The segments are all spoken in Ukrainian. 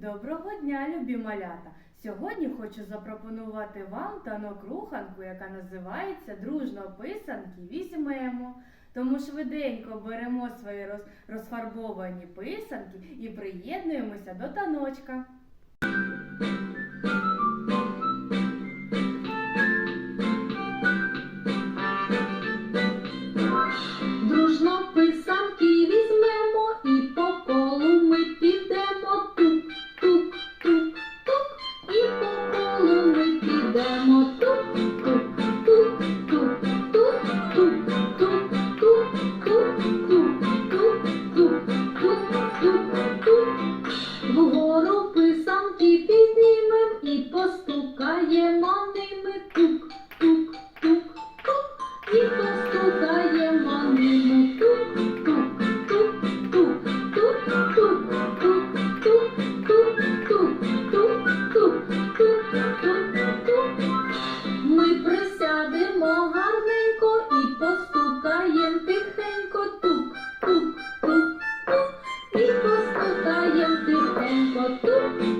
Доброго дня, любі малята! Сьогодні хочу запропонувати вам танок руханку, яка називається Дружно писанки візьмемо. Тому швиденько беремо свої розфарбовані писанки і приєднуємося до таночка. І постукаємо ними тук, тук, тук, тук. І постукаємо ними тук, тук, тук, тук, тук, тук, тук, тук, тук, тук, тук, тук, тук, тук, тук. Ми присядемо гарненько і постукаєм тихенько тук, тук, тук, тук, і постукаєм тихенько тук,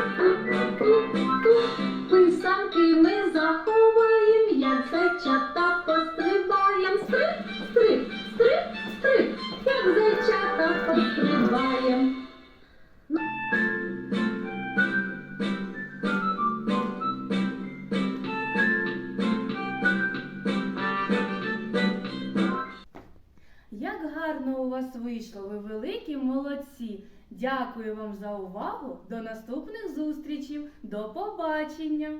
вас вийшло, ви великі молодці! Дякую вам за увагу. До наступних зустрічей. До побачення!